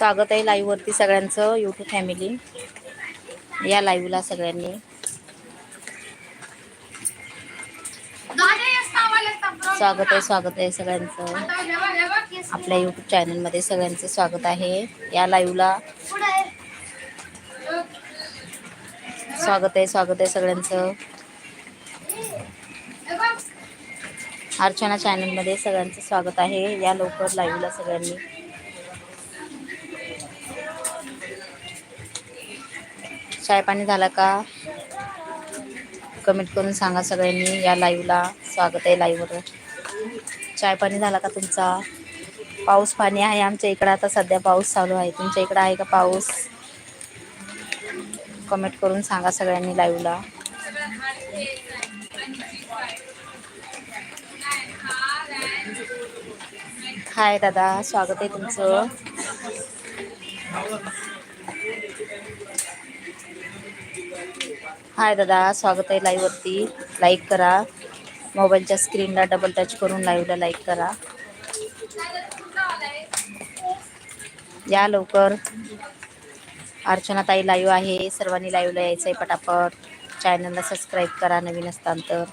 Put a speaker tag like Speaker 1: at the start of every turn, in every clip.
Speaker 1: स्वागत आहे लाईववरती सगळ्यांचं युट्यूब फॅमिली या लाईव्हला सगळ्यांनी. स्वागत आहे स्वागत आहे सगळ्यांचं. आपल्या युट्यूब चॅनलमध्ये सगळ्यांचं स्वागत आहे. या लाईव्हला स्वागत आहे स्वागत आहे सगळ्यांचं. अर्चना चॅनलमध्ये सगळ्यांचं स्वागत आहे. या लवकर लाईव्हला सगळ्यांनी. चाय पाणी झाला का? कमेंट करून सांगा सगळ्यांनी या लाईव्हला स्वागत आहे लाईव्हवर चाय पाणी झाला का तुमचा? पाऊस पाणी आहे आमच्या इकडं. आता सध्या पाऊस चालू आहे. तुमच्या इकडं आहे का पाऊस? कमेंट करून सांगा सगळ्यांनी लाईव्हला हाय दादा स्वागत आहे तुमचं. हाय दादा स्वागत आहे लाईव्ह वरती. लाईक करा. मोबाईलच्या स्क्रीनला डबल टच करून लाईव्हला लाईक करा. या लवकर. अर्चना ताई लाईव्ह आहे. सर्वांनी लाईव्हला यायचं आहे पटापट. चॅनलला सबस्क्राईब करा नवीन असताना तर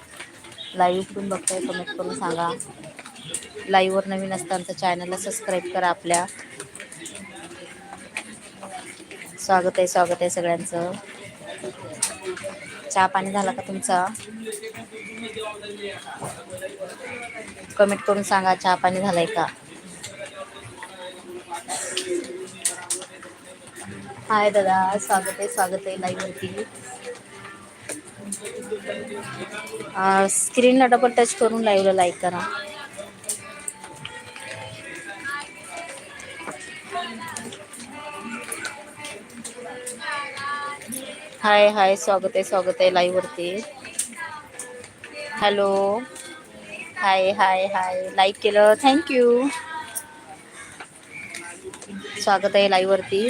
Speaker 1: लाईव्ह कुठून बघताय कमेंट करून सांगा. लाईव्हवर नवीन असताना तर चॅनलला सबस्क्राईब करा आपल्या. स्वागत आहे स्वागत आहे सगळ्यांचं. चहा पाणी झाला का तुमचा? कमेंट करून सांगा चहा पाणी झालाय का? हाय दादा स्वागत आहे स्वागत आहे लाईव्ह वरती स्क्रीनला डबल टच करून लाईव्हला लाईक करा. हाय हाय स्वागत आहे स्वागत आहे लाईव्ह वरती hello. Hi hi hi. Like केलं. थँक्यू स्वागत आहे लाईव्ह वरती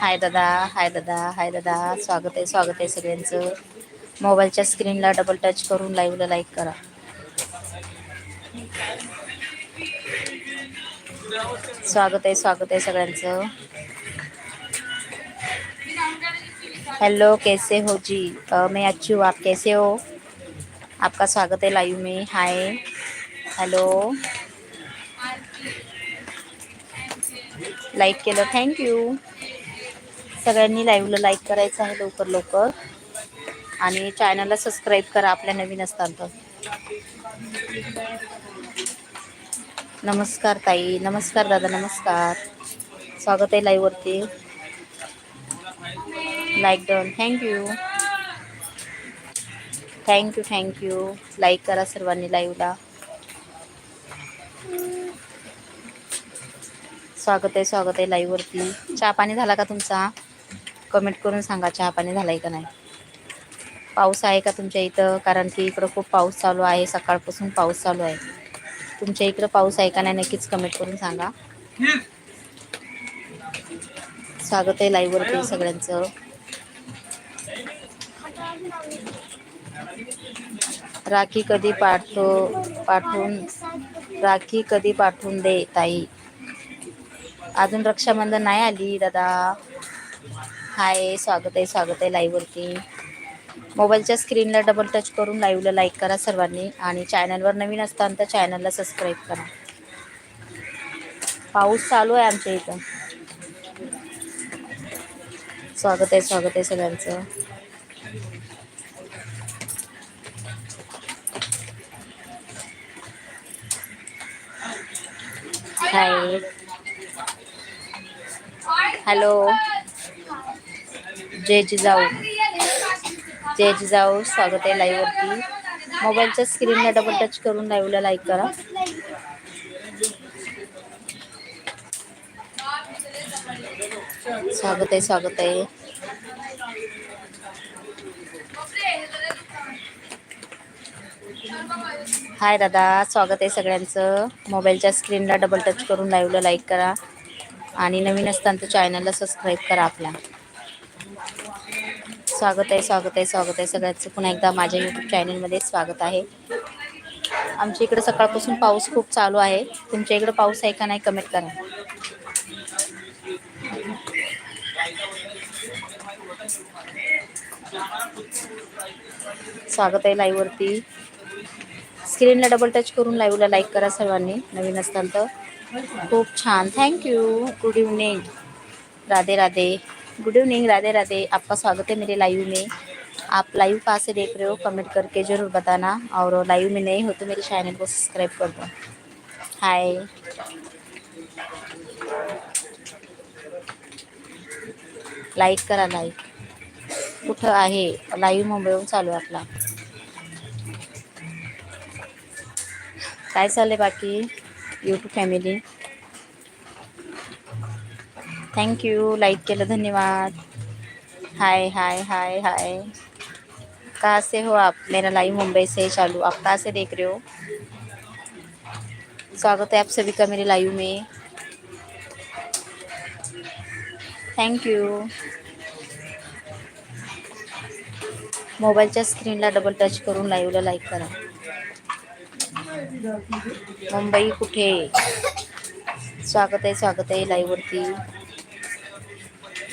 Speaker 1: हाय दादा हाय दादा हाय दादा. स्वागत आहे स्वागत आहे सगळ्यांचं. मोबाईलच्या स्क्रीनला डबल टच करून लाईव्हला लाईक करा. स्वागत आहे स्वागत आहे सगळ्यांचं. हेलो कैसे हो जी? अ, मैं अच्छी हूँ आप कैसे हो? आपका स्वागत है लाइव में हाय हॅलो लाईक केलं थँक्यू सगळ्यांनी लाईव्हला लाईक करायचं आहे लवकर लवकर. आणि चॅनलला सबस्क्राईब करा आपल्या नवीन असतात तर नमस्कार ताई. नमस्कार दादा नमस्कार. स्वागत आहे लाईव्हवरती like done thank you thank you thank you like करा सर्वांनी लाईव्हला स्वागत आहे स्वागत आहे लाईव्हवरती चहा पाणी झाला का तुमचा? कमेंट करून सांगा चहा पाणी झाला आहे का नाही? पाऊस आहे का तुमच्या इथं? कारण की इकडं खूप पाऊस चालू आहे सकाळपासून पाऊस चालू आहे. तुमच्या इकडं पाऊस आहे का नाही नक्कीच कमेंट करून सांगा. स्वागत आहे लाईव्हवरती सगळ्यांचं. राखी कधी पाठव पाठवून राखी कधी पाठवून दे ताई. अजून रक्षाबंधन नाही आली दादा. हाय स्वागत आहे स्वागत आहे लाईव्हवरती मोबाईलच्या स्क्रीनला डबल टच करून लाईव्हला लाईक करा सर्वांनी. आणि चॅनलवर नवीन असताना तर चॅनलला सबस्क्राईब करा. पाऊस चालू आहे आमच्या इथं. स्वागत आहे स्वागत आहे सगळ्यांचं. हाय हॅलो जय जिजाऊ. जय जिजाऊ स्वागत आहे लाईव्हवरती मोबाईलच्या स्क्रीनला डबल टच करून लाईव्हला लाईक करा. स्वागत आहे स्वागत आहे. हाय दादा स्वागत आहे सगळ्यांचं. मोबाईलच्या स्क्रीनला डबल टच करून लाईव्हला लाईक करा. आणि नवीन असताना तर चॅनलला सबस्क्राईब करा आपल्या स्वागत आहे स्वागत आहे स्वागत आहे. सगळ्यांचं पुन्हा एकदा माझ्या यूट्यूब चॅनलमध्ये स्वागत आहे. आमच्या इकडे सकाळपासून पाऊस खूप चालू आहे. तुमच्या इकडे पाऊस आहे का नाही कमेंट करा. स्वागत आहे लाईव्ह वरती. स्क्रीनला डबल टच करून लाईव्हला लाईक करा सर्वांनी. नवीन असताल तर. खूप छान. Thank you good evening Radhe Radhe. Good evening Radhe Radhe. आपका स्वागत है मेरे लाइव में। आप लाइव कहाँ से देख रहे हो कमेंट करके ज़रूर बताना। और लाइव में नहीं हो तो मेरे चैनल को सब्सक्राइब कर दो। हाय लाईक करा लाईक कुठं आहे? लाईव्ह मुंबईहून चालू आहे आपला. काय चाललंय बाकी? यूट्यूब फॅमिली थँक्यू लाईक केलं धन्यवाद। हाय हाय हाय हाय कहाँ से हो आप? मेरा लाइव मुंबई से चालू। आप कहाँ से देख रहे हो? स्वागत है आप सभी का मेरे लाइव में। थँक यू मोबाईलच्या स्क्रीनला डबल टच करून लाईव्हला लाईक करा। मुंबई कुठे? स्वागत आहे स्वागत आहे लाईव्हवरती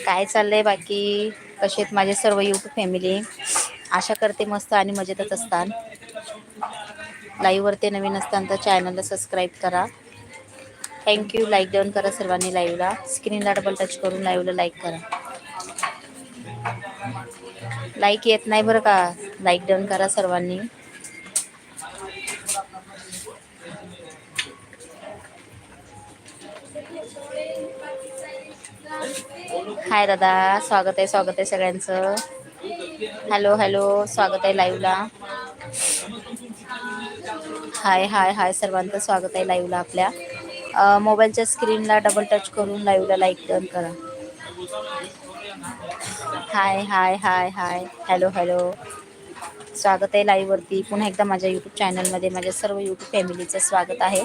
Speaker 1: काय चाललंय बाकी? कसे आहेत माझे सर्व यूट्यूब फॅमिली आशा करते मस्त आणि मजेतच असतात. लाईव्हवरती नवीन असताना तर चॅनलला सबस्क्राईब करा. थँक्यू लाईक डाऊन करा सर्वांनी लाईव्हला स्क्रीनला डबल टच करून लाईव्हला लाईक करा. लाईक येत नाही बरं का? लाईक डाऊन करा सर्वांनी. हाय दादा स्वागत आहे स्वागत आहे सगळ्यांचं. हॅलो हॅलो स्वागत आहे लाईव्हला हाय हाय हाय सर्वांचं स्वागत आहे लाईव्हला आपल्या. मोबाईलच्या स्क्रीनला डबल टच करून लाईव्हला लाईक डन करा. Hi hi hi hi. Hello hello. स्वागत आहे लाईव्हवरती पुन्हा एकदा माझ्या यूट्यूब चॅनलमध्ये माझ्या सर्व यूट्यूब फॅमिलीचं स्वागत आहे.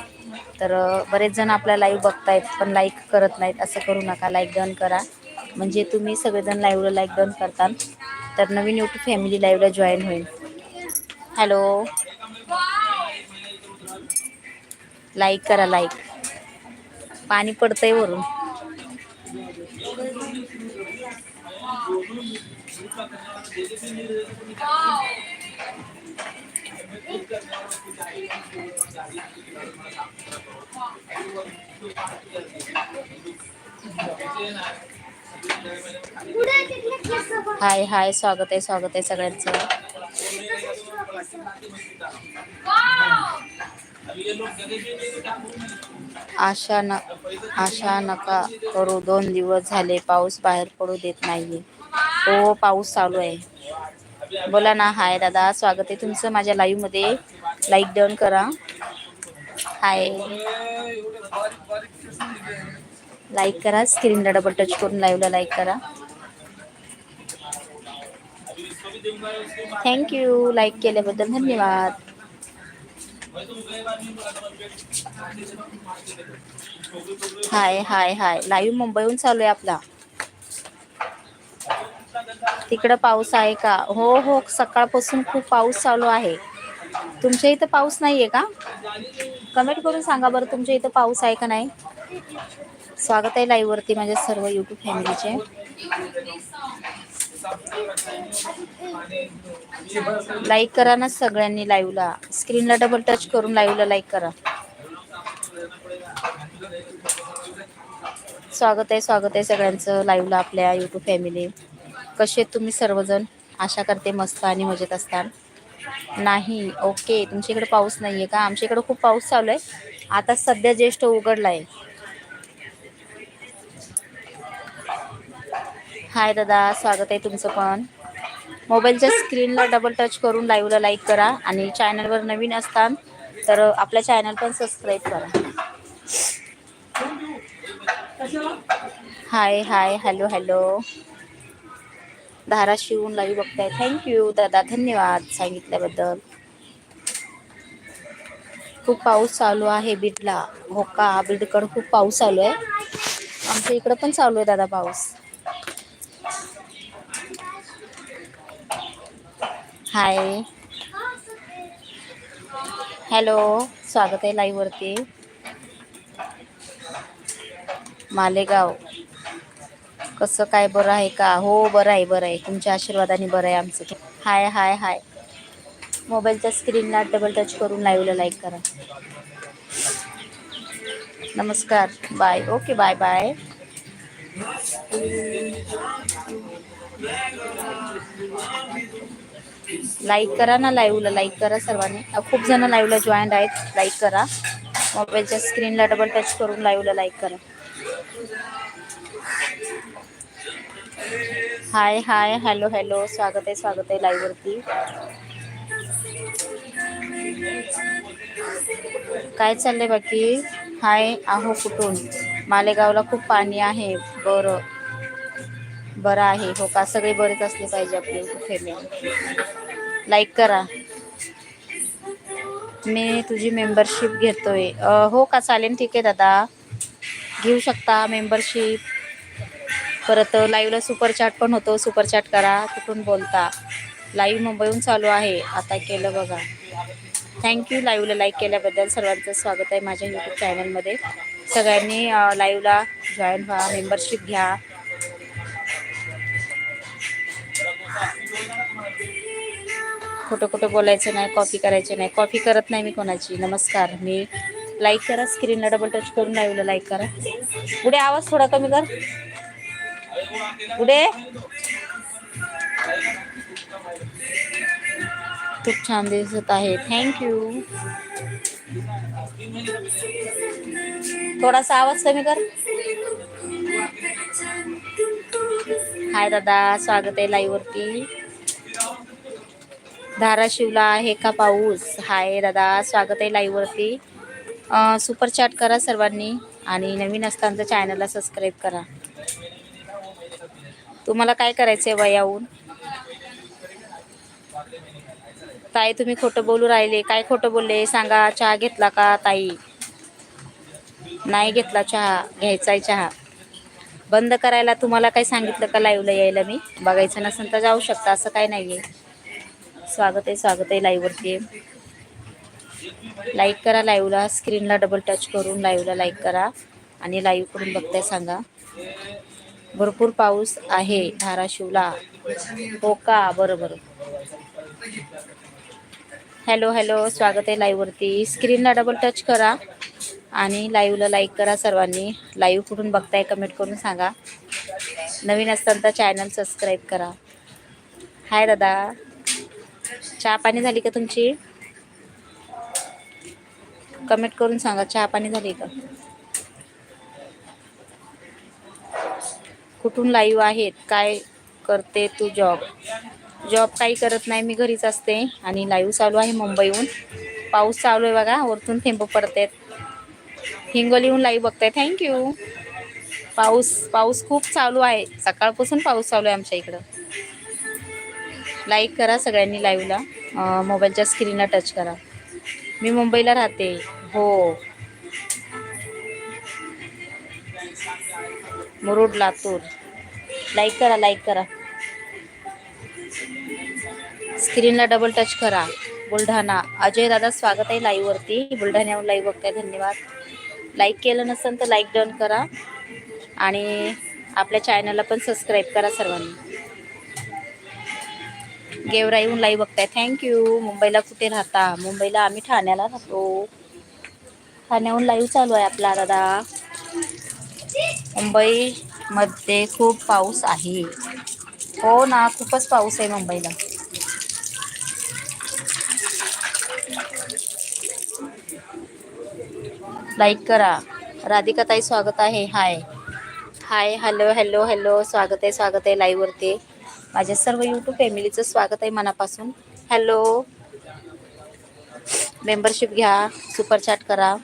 Speaker 1: तर बरेच जण आपल्या लाईव्ह बघतायत पण लाईक करत नाहीत असं करू नका. लाईक डन करा. म्हणजे तुम्ही सगळेजण लाईव्हला लाईक डन करताल तर नवीन युट्यूब फॅमिली लाईव्हला जॉईन होईल. हॅलो लाईक करा लाईक पाणी पडतंय वरून. हाय हाय स्वागत आहे स्वागत आहे सगळ्यांचं. आशा न आशा नका करू दोन दिवस झाले पाऊस बाहेर पडू देत नाहीये. हो पाऊस चालू आहे. बोला ना हाय दादा स्वागत आहे तुमचं माझ्या लाईव्हमध्ये. लाईक डाऊन करा. हाय. लाईक करा स्क्रीनला डबल टच करून लाईव्हला लाईक करा. थँक्यू लाईक केल्याबद्दल धन्यवाद. हाय हाय हाय लाईव्ह मुंबईहून चालू आहे आपला. तिकडं पाऊस आहे का? हो हो. सकाळपासून खूप पाऊस चालू आहे. तुमच्या इथं पाऊस नाहीये का? कमेंट करून सांगा बरं तुमच्या इथं पाऊस आहे का नाही? स्वागत आहे लाईव्ह वरती माझ्या सर्व युट्यूब फॅमिलीचे लाईक करा ना सगळ्यांनी लाईव्हला स्क्रीनला डबल टच करून लाईव्हला लाईक करा. स्वागत आहे स्वागत आहे सगळ्यांचं लाईव्हला आपल्या युट्यूब फॅमिली कसे आहेत तुम्ही सर्वजण? आशा करते मस्त आणि मजेत असताल. नाही ओके तुमच्या इकडे पाऊस आहे का? आमच्या इकडे खूप पाऊस चालू आहे. आता सध्या ज्येष्ठ उघडला आहे हाय दादा स्वागत आहे तुमचं पण. मोबाईलच्या स्क्रीनला डबल टच करून लाईव्हला लाईक करा आणि चॅनलवर नवीन असतात तर आपल्या चॅनल पण सबस्क्राईब करा. हाय हाय हॅलो हॅलो धाराशिवून लाईव्ह बघताय. थँक्यू दादा धन्यवाद सांगितल्याबद्दल. खूप पाऊस चालू आहे बीडला. हो का? बीडकडं खूप पाऊस चालू आहे. आमच्या इकडं पण चालू आहे दादा पाऊस. हाय हॅलो स्वागत आहे लाईव्हवरती मालेगाव. कसं काय बरं आहे का? हो बरं आहे बरं आहे. तुमच्या आशीर्वादाने बरं आहे आमचं हाय हाय हाय मोबाईलच्या स्क्रीनला डबल टच करून लाईव्हला लाईक करा. नमस्कार. Bye okay bye bye like करा ना लाईव्हला लाईक करा सर्वांनी. खूप जण लाईव्हला जॉईन आहेत लाईक करा. मोबाईलच्या स्क्रीनला डबल टच करून लाईव्हला लाईक करा. हाय हाय हॅलो हॅलो स्वागत आहे स्वागत आहे लाईव्ह वरती. काय चाललंय बाकी? हाय आहो कुठून? मालेगावला खूप पाणी आहे. बरं. बरं आहे. हो का? सगळे बरेच असले पाहिजे आपले कुठे लाईक करा. मी तुझी मेंबरशिप घेतोय. हो का? चालेल. ठीक आहे दादा. घेऊ शकता मेंबरशिप परत लाईव्हला सुपरचॅट पण होतो. सुपरचॅट करा. कुठून बोलता? लाईव्ह मुंबईहून चालू आहे. आता केलं बघा. थँक्यू लाईव्हला लाईक केल्याबद्दल सर्वांचं स्वागत आहे माझ्या यूट्यूब चॅनलमध्ये सगळ्यांनी लाईव्हला जॉईन व्हा. मेंबरशिप घ्या. खोटं खोटं बोलायचं नाही कॉफी करायची नाही. कॉफी करत नाही मी कोणाची. नमस्कार. मी लाईक करा स्क्रीनला डबल टच करून लाईव्हला लाईक करा. पुढे आवाज थोडा कमी कर. पुढे. खूप छान दिसत आहे. थँक्यू थोडासा आवाज कमी कर. हाय दादा. स्वागत आहे लाईव्ह वरती. धाराशिवला आहे का पाऊस? हाय दादा स्वागत आहे लाईव्ह वरती. सुपर चॅट करा सर्वांनी आणि नवीन असताना चॅनलला सबस्क्राईब करा. तुम्हाला काय करायचंय वयाहून? ताई तुम्ही खोटं बोलू राहिले. काय खोटं बोलले? सांगा. चहा घेतला का ताई? नाही घेतला चहा. घ्यायचा आहे चहा. बंद करायला तुम्हाला काय सांगितलं का लाईव्हला यायला मी? बघायचं नसेल तर जाऊ शकता. असं काय आहे स्वागत आहे स्वागत आहे लाईव्हवरती लाईक करा लाईव्हला स्क्रीनला डबल टच करून लाईव्हला लाईक करा आणि लाईव्ह करून बघताय सांगा. भरपूर पाऊस आहे धाराशिवला. हो का? बरं बरं. हॅलो हॅलो स्वागत आहे लाईव्हवरती स्क्रीनला डबल टच करा आणि लाईव्हला लाईक करा सर्वांनी. लाईव्ह कुठून बघताय कमेंट करून सांगा. नवीन असताना तर चॅनल सबस्क्राईब करा. हाय दादा. चहा पाणी झाली का तुमची? कमेंट करून सांगा चहा पाणी झाली का? कुठून लाईव्ह आहेत? काय करते तू जॉब जॉब काही करत नाही मी घरीच असते आणि लाईव्ह चालू आहे मुंबईहून. पाऊस चालू आहे बघा वरतून थेंब पडतात. हिंगोलीहून लाईव्ह बघताय थँक्यू पाऊस पाऊस खूप चालू आहे. सकाळपासून पाऊस चालू आहे आमच्या इकडं. लाईक करा सगळ्यांनी लाईव्हला मोबाईलच्या स्क्रीनला टच करा. मी मुंबईला राहते. हो. मुरुड लातूर. लाईक करा लाईक करा. स्क्रीनला डबल टच करा. बुलढाणा. अजय दादा स्वागत आहे लाईव्हवरती बुलढाण्यावर बुलढाण्याहून लाईव्ह बघताय. धन्यवाद. लाईक केलं नसेल तर लाईक डन करा. आणि आपल्या चॅनलला पण सबस्क्राईब करा सर्वांनी. गेवराईहून लाईव्ह बघताय. थँक्यू मुंबईला कुठे राहता? मुंबईला आम्ही ठाण्याला राहतो. ठाण्याहून लाईव्ह चालू आहे आपला दादा. मुंबईमध्ये खूप पाऊस आहे. हो ना खूपच पाऊस आहे मुंबईला. लाईक करा. राधिका ताई स्वागत आहे. Hi hi hello hello hello स्वागत आहे स्वागत आहे लाईव्हवरती माझ्या सर्व यूट्यूब फॅमिलीचं स्वागत आहे मनापासून. हॅलो मेंबरशिप घ्या सुपर चॅट करा.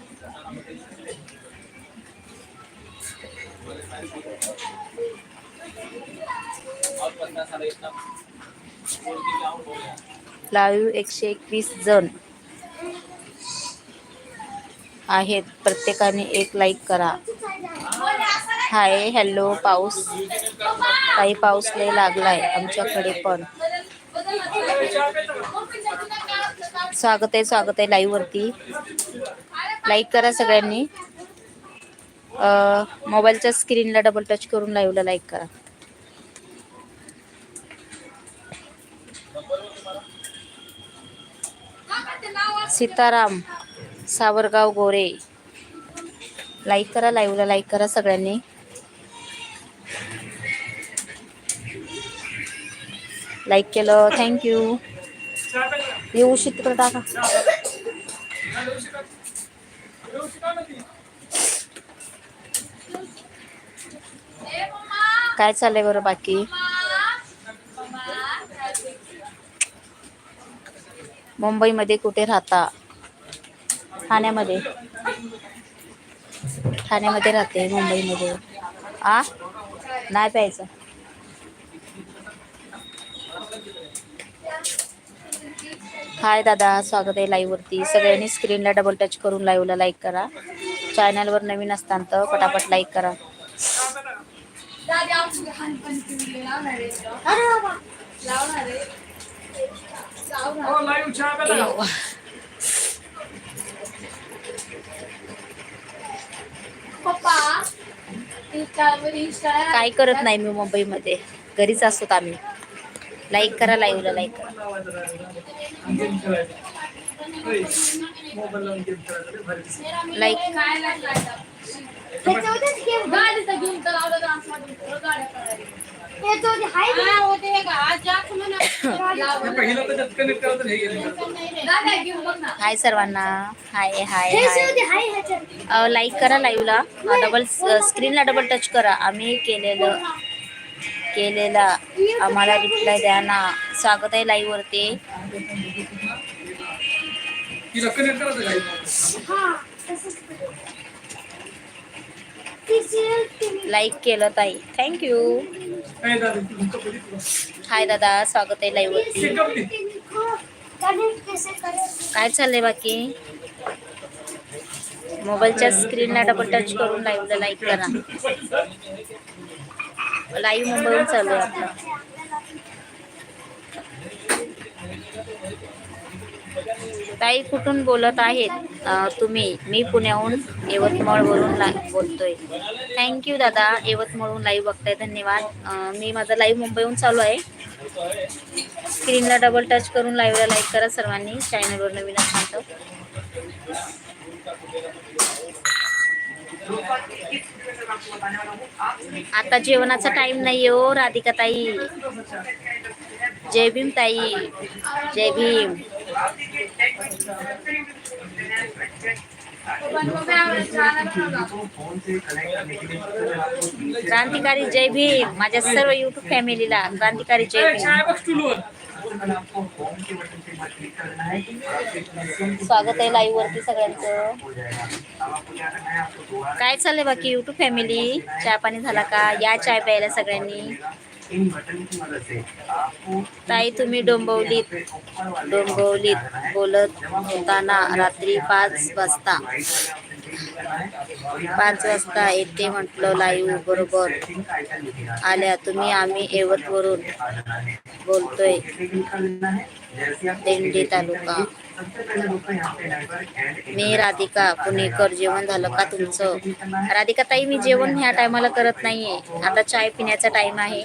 Speaker 1: लाईव्ह एकशे एकवीस जण आहेत. प्रत्येकाने एक लाईक करा. हाय हॅलो पाऊस. काही पाऊस लय लागलाय आमच्याकडे पण. स्वागत आहे स्वागत आहे लाईव्ह वरती. लाईक करा सगळ्यांनी. मोबाईलच्या स्क्रीनला डबल टच करून लाईव्हला लाईक करा. सीताराम सावरगाव गोरे. लाईक करा लाईव्हला लाईक करा सगळ्यांनी. लाईक केलं थँक्यू येऊ तिकडे टाका. काय चाललंय बरं बाकी? मुंबईमध्ये कुठे राहता? ठाण्यामध्ये. ठाण्यामध्ये राहते मुंबईमध्ये. आ? नाही प्यायचं. हाय दादा स्वागत आहे लाईव्ह वरती. सगळ्यांनी स्क्रीनला डबल टच करून लाईव्हला लाईक करा. चॅनलवर नवीन असताना तर पटापट लाईक करा. काय करत नाही मी मुंबईमध्ये. घरीच असतो आम्ही. लाईक करा लाईव्हला लाईक करा. लाईक हाय सर्वांना. हाय हाय हाय लाईक करा लाईव्हला डबल स्क्रीनला डबल टच करा. आम्ही केलेलं. केलेला. आम्हाला रिप्लाय द्या ना स्वागत आहे लाईव्ह वरती लाईक केलं ताई. थँक्यू हाय दादा स्वागत आहे लाईव्ह वरती काय चाललंय बाकी? मोबाईलच्या स्क्रीनला डबल टच करून लाईव्हला लाईक करा. लाईव्ह मुंबईहून चालू आहे आपलं ताई कुठून बोलत आहेत? तुम्ही. मी पुण्याहून यवतमाळवरून ला बोलतोय. थँक्यू दादा. यवतमाळहून लाईव्ह बघताय. धन्यवाद. मी माझा लाईव्ह मुंबईहून चालू आहे. स्क्रीनला डबल टच करून लाईव्हला लाईक करा सर्वांनी. चॅनलवर नवीन असाल तर. आता जेवणाचा टाइम नाही हो राधिका ताई. जय भीम ताई. जय भीम. क्रांतिकारी जय भीम माझ्या सर्व युट्यूब फॅमिलीला क्रांतिकारी जय भीम. स्वागत आहे लाईव्ह वरती सगळ्यांचं. काय चाललंय बाकी युट्यूब फॅमिली चहा पाणी झाला का? या चाय प्यायला सगळ्यांनी. ताई तुम्ही डोंबवलीत. डोंबवलीत बोलत होताना रात्री पाच वाजता. पाच वाजता येते म्हटलं लाईव्ह बरोबर. आल्या तुम्ही आम्ही यवतवरून बोलतोय. दिंडी तालुका. मी राधिका पुणेकर जेवण झालं का तुमचं? राधिका ताई मी जेवण ह्या टायमाला करत नाहीये. आता चाय पिण्याचा टाइम आहे.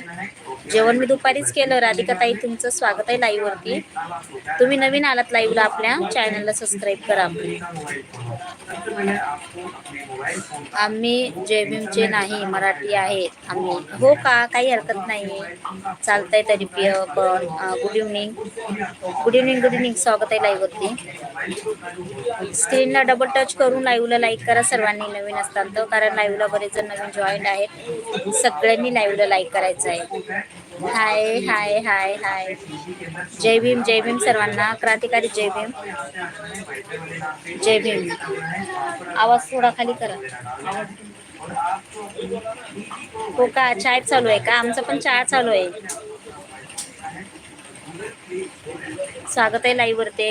Speaker 1: जेवण मी दुपारीच केलं. राधिका ताई तुमचं स्वागत आहे लाईव्ह वरती. तुम्ही नवीन आलात लाईव्हला आपल्या चॅनलला सबस्क्राईब करा. आम्ही जयभीमचे नाही मराठी आहेत आम्ही. हो का? काही हरकत नाही चालतंय तरी पिय पण good evening good evening good evening स्वागत आहे लाईव्ह वरती. स्क्रीनला डबल टच करून लाईव्हला लाईक करा सर्वांनी. नवीन असतात तर कारण लाईव्हला बरेच जण नवीन जॉईन आहेत. सगळ्यांनी लाईव्हला लाईक करायचं आहे. हाय हाय हाय हाय जय भीम जय भीम सर्वांना. क्रांतिकारी जय भीम जय भीम आवाज थोडा खाली करा. हो का? चाय चालू आहे का? आमचं पण चहा चालू आहे. स्वागत आहे लाईव्ह वरते.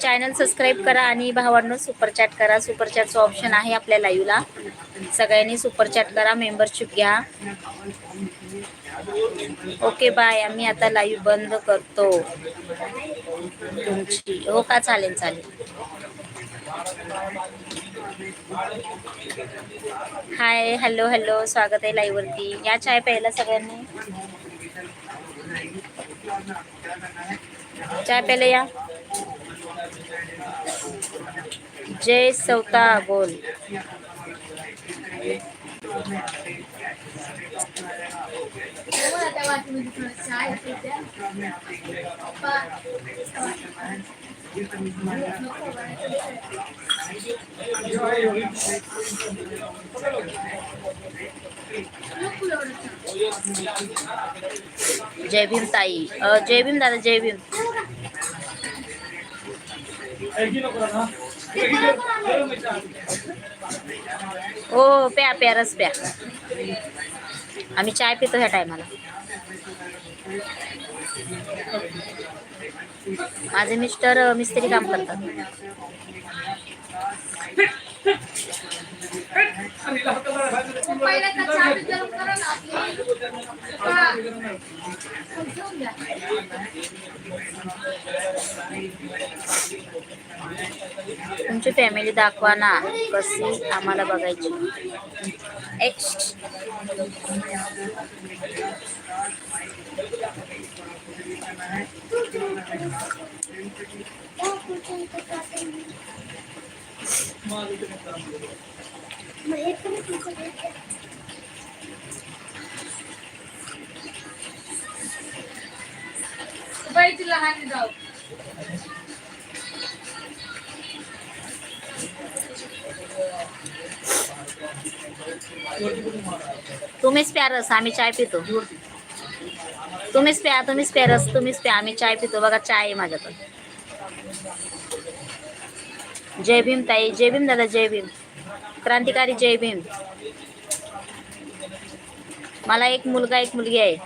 Speaker 1: चॅनल सबस्क्राईब करा आणि भावांनो सुपरचॅट करा. सुपरचॅटचं ऑप्शन आहे आपल्या लाईव्हला सगळ्यांनी सुपर चॅट करा मेंबरशिप घ्या. ओके बाय आम्ही आता लाईव्ह बंद करतो. तुमची हो का? चालेल चालेल. हाय हॅलो हॅलो स्वागत आहे लाईव्ह वरती. या चाय प्यायला सगळ्यांनी? चाय प्यायला या. जय सौता बोल. जय भीम ताई जय भीम दादा जय भीम हो प्या प्या रस प्या. आम्ही चाय पितो ह्या टायमाला. माझे मिस्टर मिस्त्री काम करतात. तुमची फॅमिली दाखवा ना कशी आम्हाला बघायची तुम्हीच प्यारस आम्ही चाय पितो. तुम्हीच प्या तुम्हीच प्यारस तुम्हीच प्या आम्ही चाय पितो. बघा चाय आहे माझ्याकडे. जय भीम ताई जय भीम दादा जय भीम. क्रांतिकारी जय भीम. मला एक मुलगा एक मुलगी आहे.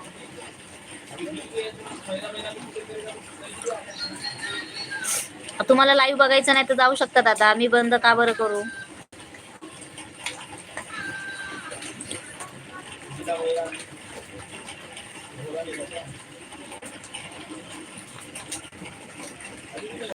Speaker 1: तुम्हाला लाईव्ह बघायचं नाही तर जाऊ शकतात आता. मी बंद का बरं करू?